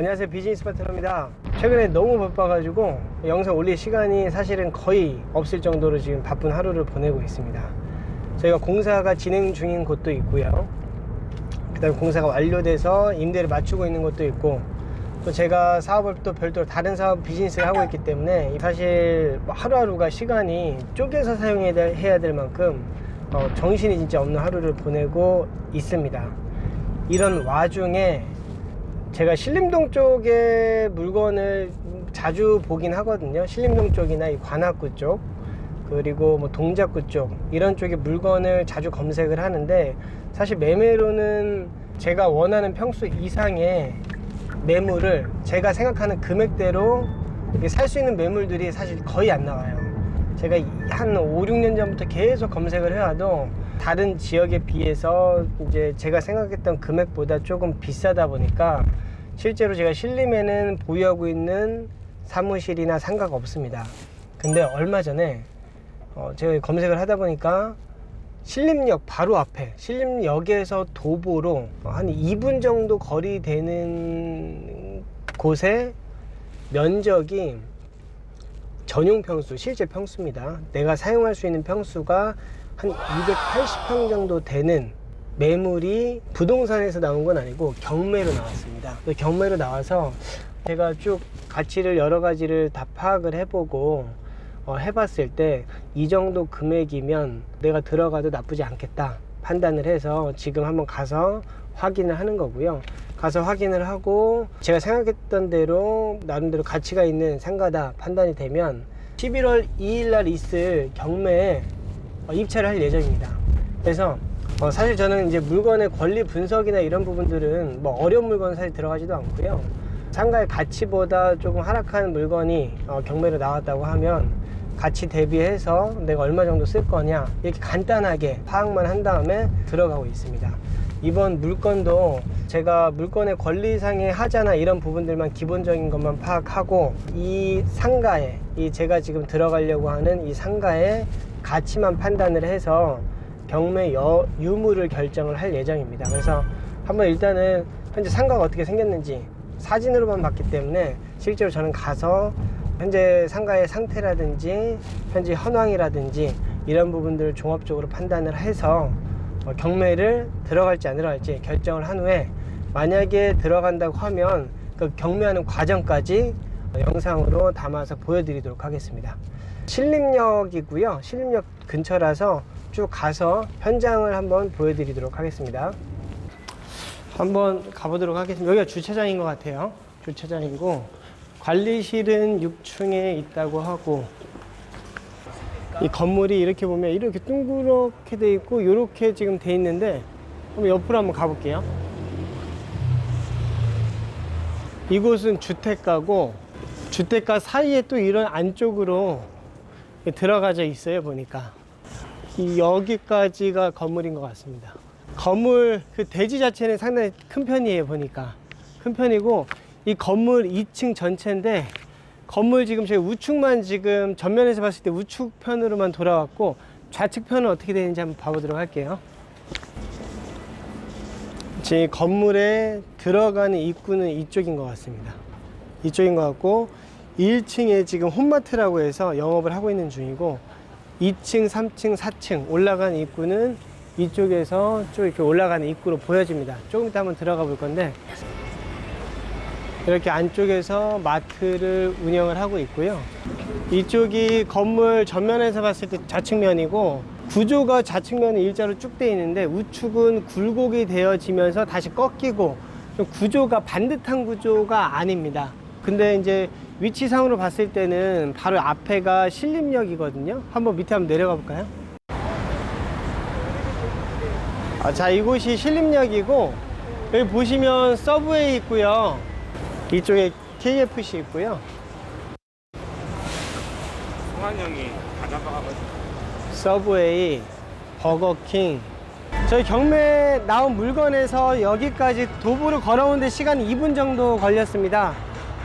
안녕하세요. 비즈니스 파트너입니다. 최근에 너무 바빠가지고 영상 올릴 시간이 사실은 거의 없을 정도로 지금 바쁜 하루를 보내고 있습니다. 저희가 공사가 진행 중인 곳도 있고요. 그 다음에 공사가 완료돼서 임대를 맞추고 있는 것도 있고 또 제가 사업을 또 별도로 다른 사업 비즈니스를 하고 있기 때문에 사실 뭐 하루하루가 시간이 쪼개서 사용해야 될, 해야 될 만큼 어, 정신이 진짜 없는 하루를 보내고 있습니다. 이런 와중에 제가 신림동 쪽에 물건을 자주 보긴 하거든요. 신림동 쪽이나 이 관악구 쪽, 그리고 뭐 동작구 쪽, 이런 쪽에 물건을 자주 검색을 하는데, 사실 매매로는 제가 원하는 평수 이상의 매물을 제가 생각하는 금액대로 살 수 있는 매물들이 사실 거의 안 나와요. 제가 한 5, 6년 전부터 계속 검색을 해와도 다른 지역에 비해서 이제 제가 생각했던 금액보다 조금 비싸다 보니까 실제로 제가 신림에는 보유하고 있는 사무실이나 상가가 없습니다. 근데 얼마 전에 어 제가 검색을 하다 보니까 신림역 바로 앞에 신림역에서 도보로 한 2분 정도 거리 되는 곳에 면적이 전용 평수, 실제 평수입니다. 내가 사용할 수 있는 평수가 한 280평 정도 되는 매물이 부동산에서 나온 건 아니고 경매로 나왔습니다. 그 경매로 나와서 제가 쭉 가치를 여러 가지를 다 파악을 해보고 어, 해봤을 때 이 정도 금액이면 내가 들어가도 나쁘지 않겠다 판단을 해서 지금 한번 가서 확인을 하는 거고요. 가서 확인을 하고 제가 생각했던 대로 나름대로 가치가 있는 상가다 판단이 되면 11월 2일 날 있을 경매에 어, 입찰을 할 예정입니다. 그래서 어, 사실 저는 이제 물건의 권리 분석이나 이런 부분들은 뭐 어려운 물건 사실 들어가지도 않고요. 상가의 가치보다 조금 하락한 물건이 어, 경매로 나왔다고 하면 가치 대비해서 내가 얼마 정도 쓸 거냐 이렇게 간단하게 파악만 한 다음에 들어가고 있습니다. 이번 물건도 제가 물건의 권리상의 하자나 이런 부분들만 기본적인 것만 파악하고 이 상가에 이 제가 지금 들어가려고 하는 이 상가의 가치만 판단을 해서 경매 여, 유무를 결정을 할 예정입니다. 그래서 한번 일단은 현재 상가가 어떻게 생겼는지 사진으로만 봤기 때문에 실제로 저는 가서 현재 상가의 상태라든지 현재 현황이라든지 이런 부분들을 종합적으로 판단을 해서 어, 경매를 들어갈지 안 들어갈지 결정을 한 후에 만약에 들어간다고 하면 그 경매하는 과정까지 영상으로 담아서 보여드리도록 하겠습니다. 신림역이고요. 신림역 근처라서 쭉 가서 현장을 한번 보여드리도록 하겠습니다. 한번 가보도록 하겠습니다. 여기가 주차장인 것 같아요. 주차장이고 관리실은 6층에 있다고 하고 이 건물이 이렇게 보면 이렇게 둥그렇게 돼 있고 이렇게 지금 돼 있는데 한번 옆으로 한번 가볼게요. 이곳은 주택가고 주택가 사이에 또 이런 안쪽으로 들어가져 있어요 보니까 이 여기까지가 건물인 것 같습니다. 건물 그 대지 자체는 상당히 큰 편이에요 보니까 큰 편이고 이 건물 2층 전체인데 건물 지금 저희 우측만 지금 전면에서 봤을 때 우측 편으로만 돌아왔고 좌측 편은 어떻게 되는지 한번 봐보도록 할게요. 제 건물에 들어가는 입구는 이쪽인 것 같습니다. 이쪽인 것 같고 1층에 지금 홈마트라고 해서 영업을 하고 있는 중이고 2층, 3층, 4층 올라가는 입구는 이쪽에서 쭉 이렇게 올라가는 입구로 보여집니다. 조금 이따 한번 들어가 볼 건데 이렇게 안쪽에서 마트를 운영을 하고 있고요. 이쪽이 건물 전면에서 봤을 때 좌측면이고 구조가 좌측면은 일자로 쭉 돼 있는데 우측은 굴곡이 되어지면서 다시 꺾이고 좀 구조가 반듯한 구조가 아닙니다. 근데 이제 위치상으로 봤을 때는 바로 앞에가 신림역이거든요. 한번 밑에 한번 내려가 볼까요? 아, 자, 이곳이 신림역이고 여기 보시면 서브웨이 있고요. 이쪽에 KFC 있고요. 성환형이 가져가가지고 서브웨이, 버거킹. 저희 경매 나온 물건에서 여기까지 도보로 걸어오는데 시간 2분 정도 걸렸습니다.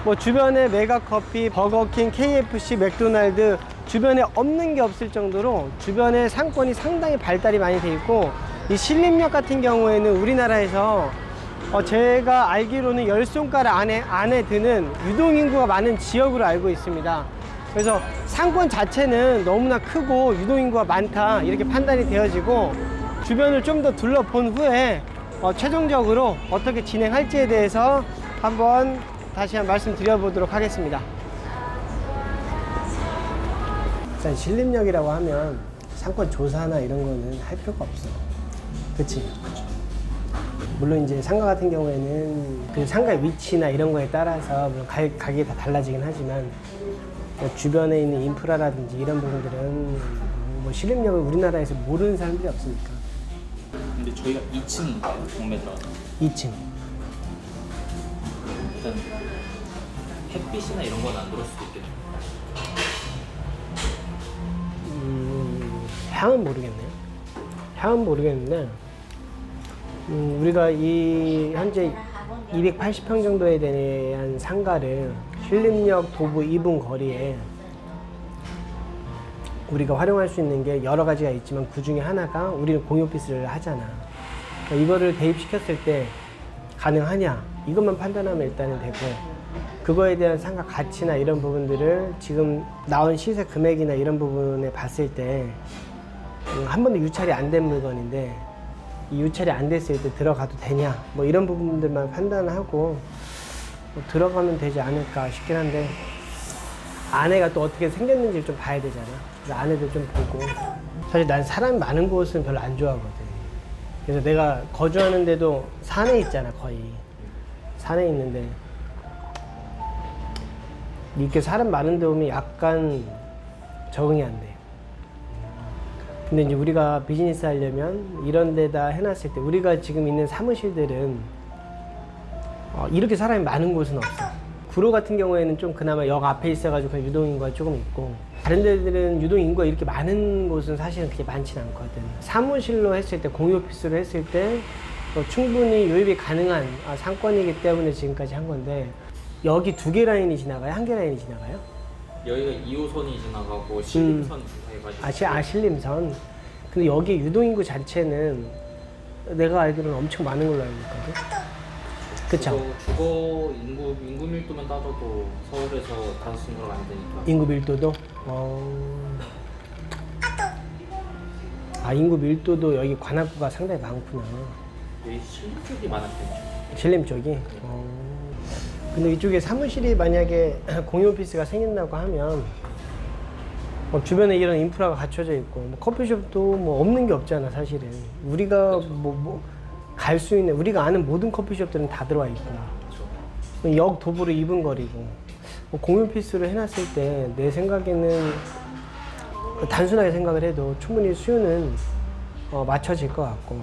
뭐 주변에 메가커피, 버거킹, KFC, 맥도날드 주변에 없는 게 없을 정도로 주변에 상권이 상당히 발달이 많이 돼 있고 이 신림역 같은 경우에는 우리나라에서 어, 제가 알기로는 열 손가락 안에, 안에 드는 유동 인구가 많은 지역으로 알고 있습니다. 그래서 상권 자체는 너무나 크고 유동 인구가 많다 이렇게 판단이 되어지고 주변을 좀 더 둘러본 후에 어, 최종적으로 어떻게 진행할지에 대해서 한번 다시 한 말씀 드려보도록 하겠습니다. 일단 신림역이라고 하면 상권 조사나 이런 거는 할 필요가 없어. 그치? 물론 이제 상가 같은 경우에는 그 상가의 위치나 이런 거에 따라서 물론 가, 가격이 다 달라지긴 하지만 그 주변에 있는 인프라라든지 이런 부분들은 뭐 신림역을 우리나라에서 모르는 사람들이 없으니까 근데 저희가 2층인가요? 동매 들어가서 2층 일단 햇빛이나 이런 건 안 들어올 수도 있겠네요 음, 향은 모르겠네요. 향은 모르겠는데, 음, 우리가 이 현재 280평 정도에 대한 상가를 신림역 도보 2분 거리에 우리가 활용할 수 있는 게 여러 가지가 있지만 그 중에 하나가 우리는 공유 오피스를 하잖아. 그러니까 이거를 대입시켰을 때 가능하냐 이것만 판단하면 일단은 되고 그거에 대한 상가 가치나 이런 부분들을 지금 나온 시세 금액이나 이런 부분에 봤을 때 음, 한 번도 유찰이 안 된 물건인데 이 유찰이 안 됐을 때 들어가도 되냐 뭐 이런 부분들만 판단하고 뭐 들어가면 되지 않을까 싶긴 한데 아내가 또 어떻게 생겼는지 좀 봐야 되잖아. 그래서 아내도 좀 보고. 사실 난 사람 많은 곳은 별로 안 좋아하거든. 그래서 내가 거주하는데도 산에 있잖아, 거의. 산에 있는데. 이렇게 사람 많은 데 오면 약간 적응이 안 돼. 근데 이제 우리가 비즈니스 하려면 이런 데다 해놨을 때 우리가 지금 있는 사무실들은 어, 이렇게 사람이 많은 곳은 없어. 구로 같은 경우에는 좀 그나마 역 앞에 있어가지고 그냥 유동 인구가 조금 있고 다른 데들은 유동 인구가 이렇게 많은 곳은 사실은 그렇게 많지는 않거든. 사무실로 했을 때 공유 오피스로 했을 때 어, 충분히 유입이 가능한 아, 상권이기 때문에 지금까지 한 건데 여기 두 개 라인이 지나가요? 한 개 라인이 지나가요? 여기가 2호선이 지나가고 신림선 주사해가지고 음. 아시 아실림선. 근데 여기 유동인구 자체는 내가 알기로는 엄청 많은 걸로 알고 있거든. 그쵸? 주거, 주거 인구, 인구 밀도만 따져도 서울에서 다섯 승으로 안 되니까 인구 밀도도? 어... 아, 인구 밀도도 여기 관악구가 상당히 많구나. 여기 신림 쪽이 많은 편이죠. 신림 쪽이? 어... 근데 이쪽에 사무실이 만약에 공유 오피스가 생긴다고 하면 뭐 주변에 이런 인프라가 갖춰져 있고 뭐 커피숍도 뭐 없는 게 없잖아 사실은. 우리가 뭐 갈 수 있는 우리가 아는 모든 커피숍들은 다 들어와 있고 그렇죠. 역 도보로 2분 거리고. 뭐 공유 피스를 해놨을 때 내 생각에는 단순하게 생각을 해도 충분히 수요는 어, 맞춰질 것 같고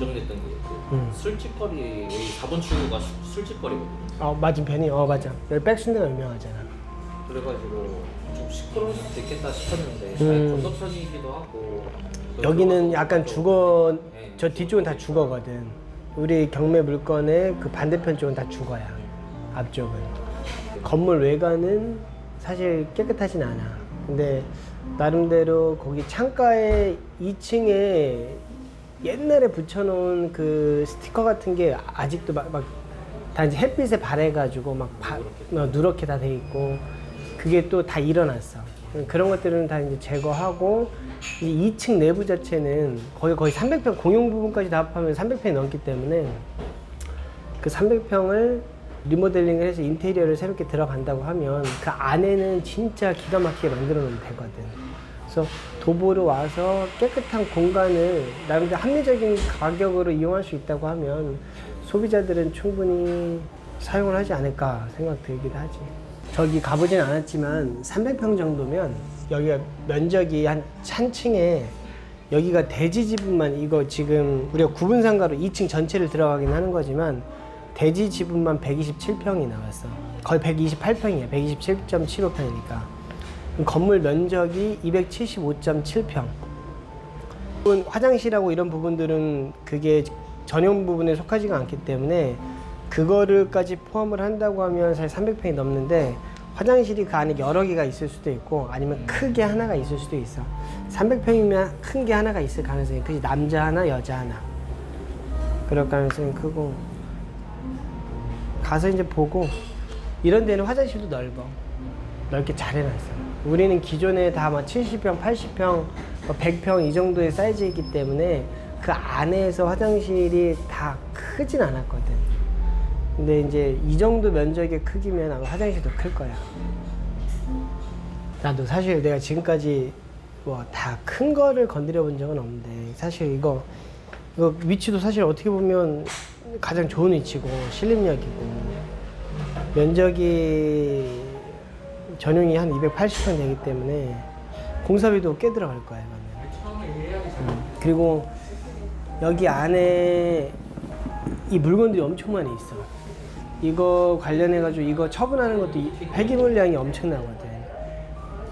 걱정됐던 게 그 음. 술집거리 여기 4번 출구가 수- 술집거리거든요. 어 맞은편이 어 맞아. 여기 백순대가 유명하잖아. 그래가지고 좀 시끄러울 수도 있겠다 싶었는데 음. 잘 건너편이기도 하고 또 여기는 들어가서 약간 또- 주거 네, 저 뒤쪽은 다 주거거든. 우리 경매 물건의 그 반대편 쪽은 다 주거야. 앞쪽은. 건물 외관은 사실 깨끗하진 않아. 근데 나름대로 거기 창가에 2층에 옛날에 붙여놓은 그 스티커 같은 게 아직도 막, 막 단지 햇빛에 발해가지고 막 바, 어, 누렇게 다 돼 있고 그게 또 다 일어났어. 그런 것들은 다 이제 제거하고 이 2층 내부 자체는 거의 거의 300평 공용 부분까지 다 합하면 300평이 넘기 때문에 그 300평을 리모델링을 해서 인테리어를 새롭게 들어간다고 하면 그 안에는 진짜 기가 막히게 만들어 놓으면 되거든. 그래서 도보로 와서 깨끗한 공간을 나름대로 합리적인 가격으로 이용할 수 있다고 하면 소비자들은 충분히 사용을 하지 않을까 생각 들기도 하지. 저기 가보진 않았지만 300평 정도면 여기가 면적이 한 한 층에 여기가 대지 지분만 이거 지금 우리가 구분 상가로 2층 전체를 들어가긴 하는 거지만 대지 지분만 127평이 나왔어. 거의 128평이야. 127.75평이니까. 건물 면적이 275.7평. 화장실하고 이런 부분들은 그게 전용 부분에 속하지가 않기 때문에 그거를까지 포함을 한다고 하면 사실 300평이 넘는데 화장실이 그 안에 여러 개가 있을 수도 있고 아니면 크게 하나가 있을 수도 있어. 300평이면 큰 게 하나가 있을 가능성이 크지. 남자 하나, 여자 하나. 그럴 가능성이 크고 가서 이제 보고 이런 데는 화장실도 넓어 넓게 잘 해놨어 우리는 기존에 다 막 70평, 80평, 100평 이 정도의 사이즈이기 때문에 그 안에서 화장실이 다 크진 않았거든. 근데 이제 이 정도 면적의 크기면 아마 화장실도 클 거야. 나도 사실 내가 지금까지 뭐 다 큰 거를 건드려 본 적은 없는데 사실 이거 이거 위치도 사실 어떻게 보면 가장 좋은 위치고 신림역이고 면적이 전용이 한 280평 되기 때문에 공사비도 꽤 들어갈 거야 이거는. 음, 그리고 여기 안에 이 물건들이 엄청 많이 있어. 이거 관련해 가지고 이거 처분하는 것도 이- 폐기물량이 엄청나거든.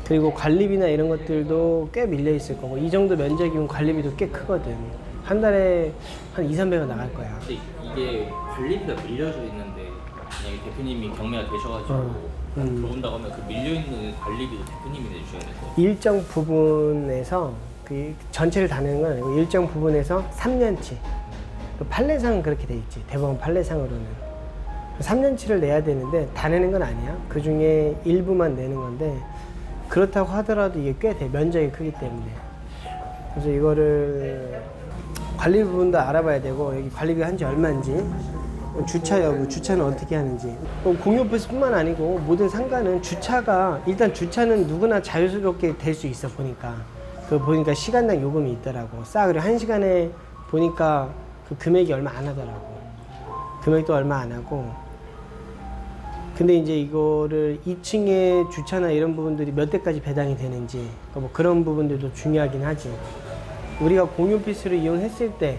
그리고 관리비나 이런 것들도 꽤 밀려 있을 거고 이 정도 면적이면 관리비도 꽤 크거든. 한 달에 한 2, 300원 나갈 거야. 근데 이게 관리비가 밀려져 있는데 만약에 대표님이 경매가 되셔가지고 어, 음. 들어온다고 하면 그 밀려있는 관리비도 대표님이 내주셔야 될 것 같아요. 일정 부분에서 그 전체를 다 내는 건 아니고 일정 부분에서 3년치. 그 판례상은 그렇게 돼 있지. 대법원 판례상으로는. 3년치를 내야 되는데 다 내는 건 아니야. 그 중에 일부만 내는 건데 그렇다고 하더라도 이게 꽤 돼. 면적이 크기 때문에. 그래서 이거를 관리 부분도 알아봐야 되고 여기 관리비 한지 얼마인지 주차 여부, 주차는 어떻게 하는지. 어, 공유 오피스뿐만 아니고 모든 상가는 주차가 일단 주차는 누구나 자유스럽게 될 수 있어 보니까. 그 보니까 시간당 요금이 있더라고. 싸 그리고 한 시간에 보니까 그 금액이 얼마 안 하더라고. 금액도 얼마 안 하고. 근데 이제 이거를 2층에 주차나 이런 부분들이 몇 대까지 배당이 되는지 그러니까 뭐 그런 부분들도 중요하긴 하지. 우리가 공유 오피스를 이용했을 때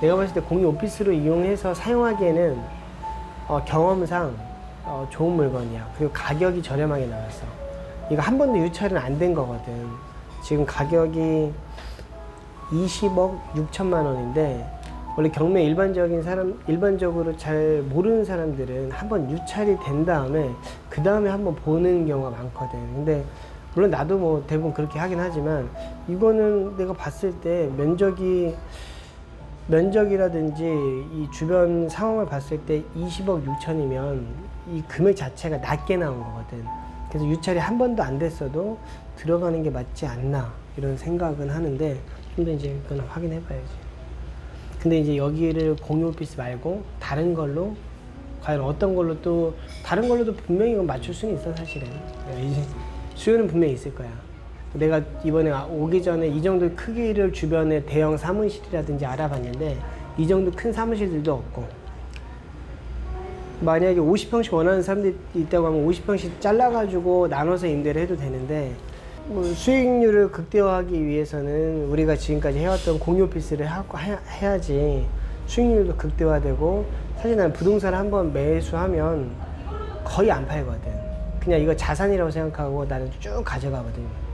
내가 봤을 때 공유 오피스로 이용해서 사용하기에는 어, 경험상 어, 좋은 물건이야. 그리고 가격이 저렴하게 나왔어. 이거 한 번도 유찰은 안 된 거거든. 지금 가격이 20억 6천만 원인데 원래 경매 일반적인 사람 일반적으로 잘 모르는 사람들은 한 번 유찰이 된 다음에 그 다음에 한번 보는 경우가 많거든. 근데 물론 나도 뭐 대부분 그렇게 하긴 하지만 이거는 내가 봤을 때 면적이 면적이라든지 이 주변 상황을 봤을 때 20억 6천이면 이 금액 자체가 낮게 나온 거거든. 그래서 유찰이 한 번도 안 됐어도 들어가는 게 맞지 않나 이런 생각은 하는데 좀 더 이제 그건 확인해 봐야지. 근데 이제 여기를 공유 오피스 말고 다른 걸로 과연 어떤 걸로 또 다른 걸로도 분명히 맞출 수는 있어 사실은 예, 이제 수요는 분명히 있을 거야 내가 이번에 아- 오기 전에 이 정도 크기를 주변에 대형 사무실이라든지 알아봤는데 이 정도 큰 사무실들도 없고 만약에 50평씩 원하는 사람들이 있다고 하면 50평씩 잘라가지고 나눠서 임대를 해도 되는데 뭐 수익률을 극대화하기 위해서는 우리가 지금까지 해왔던 공유 오피스를 해야지 수익률도 극대화되고 사실 난 부동산을 한번 매수하면 거의 안 팔거든. 그냥 이거 자산이라고 생각하고 나는 쭉 가져가거든.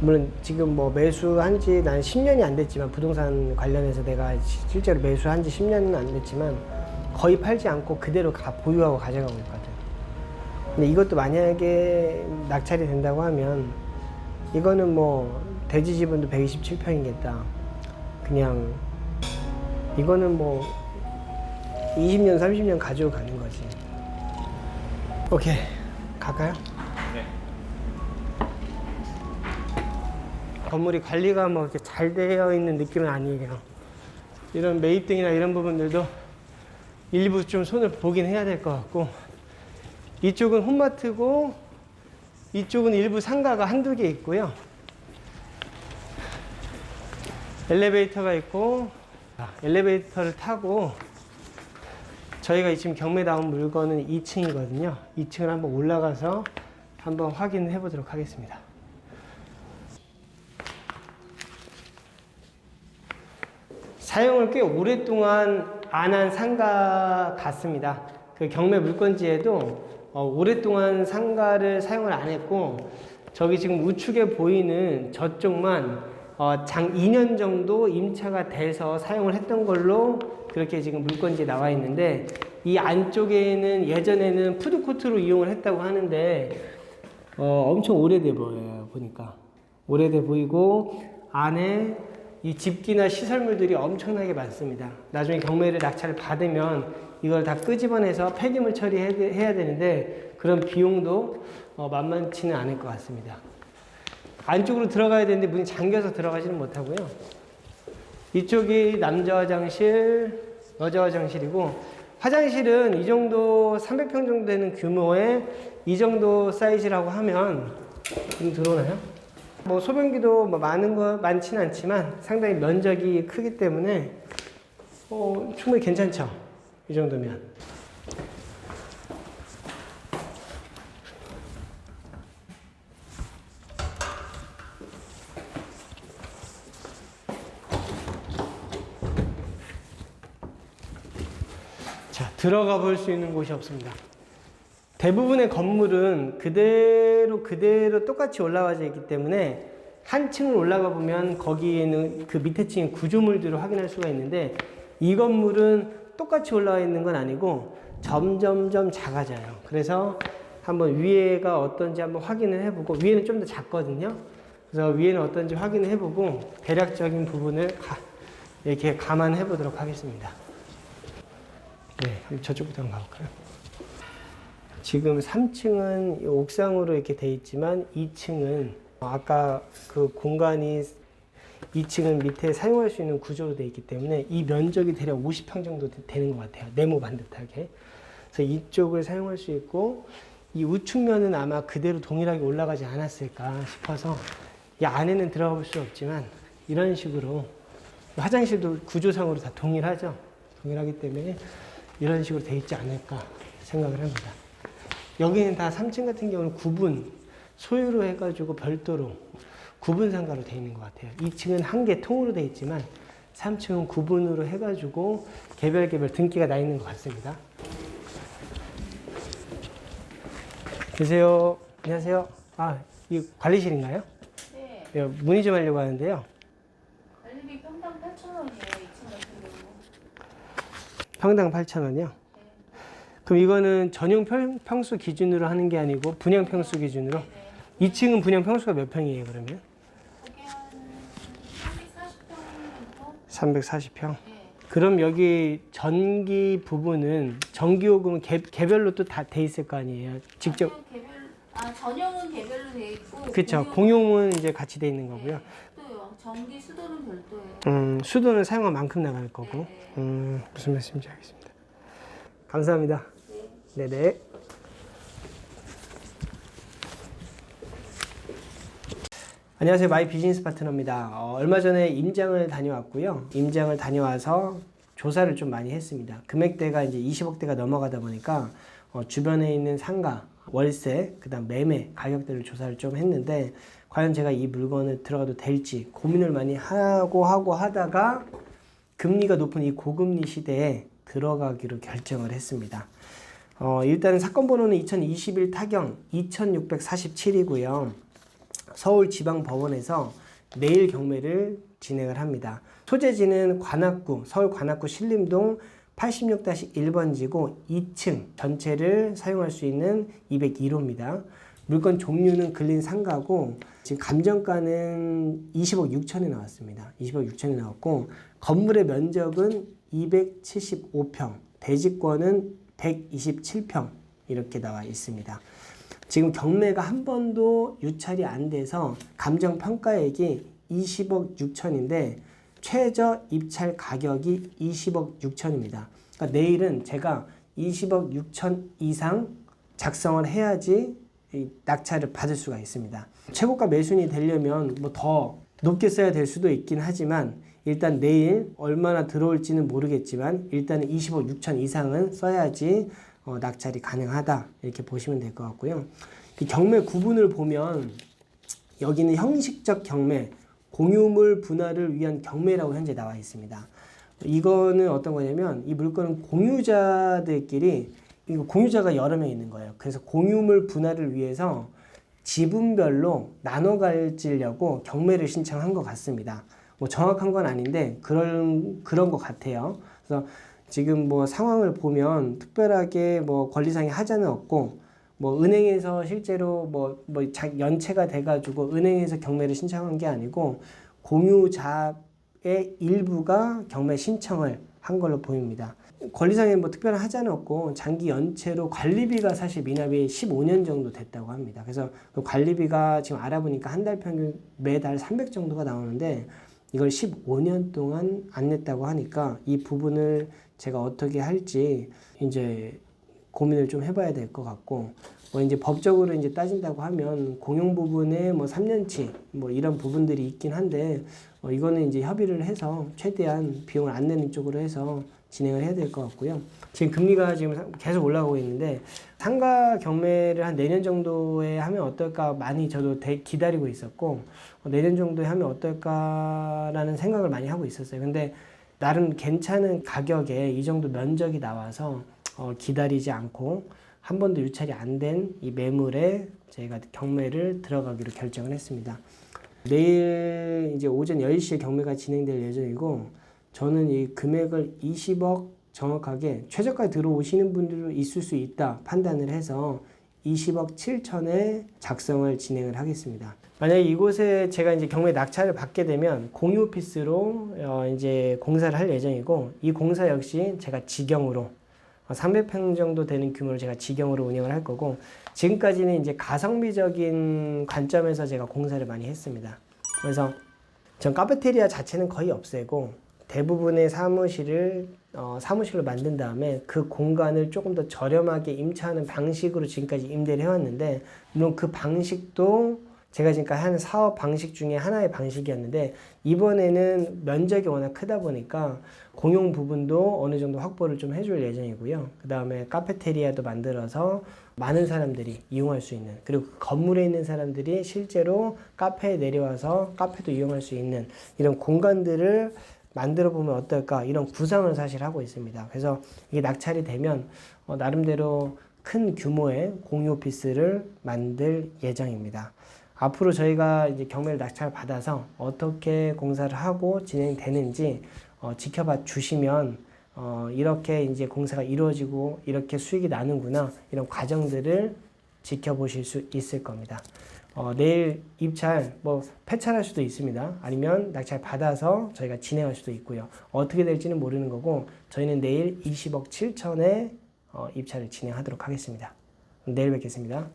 물론 지금 뭐 매수한 지 난 10년이 안 됐지만 부동산 관련해서 내가 시- 실제로 매수한 지 10년은 안 됐지만 거의 팔지 않고 그대로 가, 보유하고 가져가고 있거든. 근데 이것도 만약에 낙찰이 된다고 하면 이거는 뭐 대지 지분도 127평이겠다. 그냥 이거는 뭐 20년, 30년 가지고 가는 거지. 오케이. 갈까요? 건물이 관리가 뭐 이렇게 잘 되어 있는 느낌은 아니에요. 이런 매입등이나 이런 부분들도 일부 좀 손을 보긴 해야 될 것 같고 이쪽은 홈마트고 이쪽은 일부 상가가 한두 개 있고요. 엘리베이터가 있고 아, 엘리베이터를 타고 저희가 지금 경매 나온 물건은 2층이거든요. 2층을 한번 올라가서 한번 확인해 보도록 하겠습니다. 사용을 꽤 오랫동안 안 한 상가 같습니다. 그 경매 물건지에도 어, 오랫동안 상가를 사용을 안 했고 저기 지금 우측에 보이는 저쪽만 어, 장 2년 정도 임차가 돼서 사용을 했던 걸로 그렇게 지금 물건지에 나와 있는데 이 안쪽에는 예전에는 푸드코트로 이용을 했다고 하는데 어, 엄청 오래돼 보여요 보니까 오래돼 보이고 안에 이 집기나 시설물들이 엄청나게 많습니다. 나중에 경매를 낙찰을 받으면 이걸 다 끄집어내서 폐기물 처리해야 되는데 그런 비용도 어, 만만치는 않을 것 같습니다. 안쪽으로 들어가야 되는데 문이 잠겨서 들어가지는 못하고요. 이쪽이 남자 화장실, 여자 화장실이고 화장실은 이 정도 300평 정도 되는 규모의 이 정도 사이즈라고 하면 좀 들어오나요? 뭐 소변기도 뭐 많은 거 많지는 않지만 상당히 면적이 크기 때문에 어, 충분히 괜찮죠. 이 정도면. 자, 들어가 볼 수 있는 곳이 없습니다. 대부분의 건물은 그대로 그대로 똑같이 올라와져 있기 때문에 한 층을 올라가 보면 거기에는 그 밑에 층의 구조물들을 확인할 수가 있는데 이 건물은 똑같이 올라와 있는 건 아니고 점점점 작아져요. 그래서 한번 위에가 어떤지 한번 확인을 해보고 위에는 좀 더 작거든요. 그래서 위에는 어떤지 확인을 해보고 대략적인 부분을 가- 이렇게 감안해 보도록 하겠습니다. 네, 저쪽부터 한번 가볼까요? 지금 3층은 옥상으로 이렇게 돼 있지만 2층은 아까 그 공간이 2층은 밑에 사용할 수 있는 구조로 되어 있기 때문에 이 면적이 대략 50평 정도 되- 되는 것 같아요. 네모 반듯하게. 그래서 이쪽을 사용할 수 있고 이 우측면은 아마 그대로 동일하게 올라가지 않았을까 싶어서 이 안에는 들어가 볼 수 없지만 이런 식으로 화장실도 구조상으로 다 동일하죠. 동일하기 때문에 이런 식으로 돼 있지 않을까 생각을 합니다. 여기는 다 3층 같은 경우는 구분, 소유로 해가지고 별도로 구분 상가로 돼 있는 것 같아요. 2층은 한 개 통으로 돼 있지만 3층은 구분으로 해가지고 개별 개별 등기가 나 있는 것 같습니다. 계세요. 안녕하세요. 아, 이 관리실인가요? 네, 예, 문의 좀 하려고 하는데요. 관리비 평당 8,000원이에요, 2층 같은 경우. 평당 8,000원이요? 그럼 이거는 전용 평, 평수 기준으로 하는 게 아니고 분양 평수 기준으로? 네, 2층은 분양 평수가 몇 평이에요, 그러면? 거기 한 340평 정도? 340평. 네. 그럼 여기 전기 부분은 전기 요금은 개, 개별로 또 다 돼 있을 거 아니에요? 직접. 아니요, 개별, 아, 전용은 개별로 돼 있고. 공용- 공용은 이제 같이 돼 있는 거고요. 네, 또요. 전기 수도는 별도예요. 음, 수도는 사용한 만큼 나갈 거고. 네. 음, 무슨 말씀인지 알겠습니다. 감사합니다. 네네. 안녕하세요. 마이 비즈니스 파트너입니다. 어, 얼마 전에 임장을 다녀왔고요. 임장을 다녀와서 조사를 좀 많이 했습니다. 금액대가 이제 20억대가 넘어가다 보니까 어, 주변에 있는 상가, 월세, 그다음 매매 가격들을 조사를 좀 했는데 과연 제가 이 물건을 들어가도 될지 고민을 많이 하고 하고 하다가 금리가 높은 이 고금리 시대에 들어가기로 결정을 했습니다. 어, 일단은 사건 번호는 2021 타경 2647이고요. 서울지방법원에서 내일 경매를 진행을 합니다. 소재지는 관악구, 서울 관악구 신림동 86-1번지고 2층 전체를 사용할 수 있는 201호입니다. 물건 종류는 근린 상가고 지금 감정가는 20억 6천이 나왔습니다. 20억 6천이 나왔고 건물의 면적은 275평, 대지권은 127평 이렇게 나와 있습니다. 지금 경매가 한 번도 유찰이 안 돼서 감정 평가액이 20억 6천인데 최저 입찰 가격이 20억 6천입니다. 그러니까 내일은 제가 20억 6천 이상 작성을 해야지 이 낙찰을 받을 수가 있습니다. 최고가 매수인이 되려면 뭐 더 높게 써야 될 수도 있긴 하지만 일단 내일 얼마나 들어올지는 모르겠지만 일단 20억 6천 이상은 써야지 어, 낙찰이 가능하다 이렇게 보시면 될 것 같고요. 그 경매 구분을 보면 여기는 형식적 경매, 공유물 분할을 위한 경매라고 현재 나와 있습니다. 이거는 어떤 거냐면 이 물건은 공유자들끼리 이거 공유자가 여러 명 있는 거예요. 그래서 공유물 분할을 위해서 지분별로 나눠 가지려고 경매를 신청한 것 같습니다. 뭐 정확한 건 아닌데 그런 그런 것 같아요. 그래서 지금 뭐 상황을 보면 특별하게 뭐 권리상의 하자는 없고 뭐 은행에서 실제로 뭐, 뭐 자- 연체가 돼가지고 은행에서 경매를 신청한 게 아니고 공유자의 일부가 경매 신청을 한 걸로 보입니다. 권리상에 뭐 특별한 하자는 없고 장기 연체로 관리비가 사실 미납이 15년 정도 됐다고 합니다. 그래서 그 관리비가 지금 알아보니까 한 달 평균 매달 300 정도가 나오는데 이걸 15년 동안 안 냈다고 하니까 이 부분을 제가 어떻게 할지 이제 고민을 좀 해봐야 될 것 같고 뭐 이제 법적으로 이제 따진다고 하면 공용 부분에 뭐 3년치 뭐 이런 부분들이 있긴 한데 어 이거는 이제 협의를 해서 최대한 비용을 안 내는 쪽으로 해서 진행을 해야 될 것 같고요. 지금 금리가 지금 상- 계속 올라가고 있는데 상가 경매를 한 내년 정도에 하면 어떨까 많이 저도 대- 기다리고 있었고 어, 내년 정도에 하면 어떨까라는 생각을 많이 하고 있었어요. 근데 나름 괜찮은 가격에 이 정도 면적이 나와서 어, 기다리지 않고 한 번도 유찰이 안 된 이 매물에 저희가 경매를 들어가기로 결정을 했습니다. 내일 이제 오전 10시에 경매가 진행될 예정이고 저는 이 금액을 20억 정확하게 최저가에 들어오시는 분들도 있을 수 있다 판단을 해서 20억 7천에 작성을 진행을 하겠습니다. 만약에 이곳에 제가 이제 경매 낙찰을 받게 되면 공유 오피스로 어 이제 공사를 할 예정이고 이 공사 역시 제가 직영으로 300평 정도 되는 규모로 제가 직영으로 운영을 할 거고 지금까지는 이제 가성비적인 관점에서 제가 공사를 많이 했습니다. 그래서 전 카페테리아 자체는 거의 없애고 대부분의 사무실을 어, 사무실로 만든 다음에 그 공간을 조금 더 저렴하게 임차하는 방식으로 지금까지 임대를 해왔는데 물론 그 방식도 제가 지금까지 하는 사업 방식 중에 하나의 방식이었는데 이번에는 면적이 워낙 크다 보니까 공용 부분도 어느 정도 확보를 좀 해줄 예정이고요. 그 다음에 카페테리아도 만들어서 많은 사람들이 이용할 수 있는 그리고 그 건물에 있는 사람들이 실제로 카페에 내려와서 카페도 이용할 수 있는 이런 공간들을 만들어 보면 어떨까 이런 구상을 사실 하고 있습니다. 그래서 이게 낙찰이 되면 어, 나름대로 큰 규모의 공유 오피스를 만들 예정입니다. 앞으로 저희가 이제 경매를 낙찰 받아서 어떻게 공사를 하고 진행되는지 어, 지켜봐 주시면 어, 이렇게 이제 공사가 이루어지고 이렇게 수익이 나는구나 이런 과정들을 지켜보실 수 있을 겁니다. 어, 내일 입찰 뭐 폐찰할 수도 있습니다. 아니면 낙찰 받아서 저희가 진행할 수도 있고요. 어떻게 될지는 모르는 거고 저희는 내일 20억 7천에 어, 입찰을 진행하도록 하겠습니다. 내일 뵙겠습니다.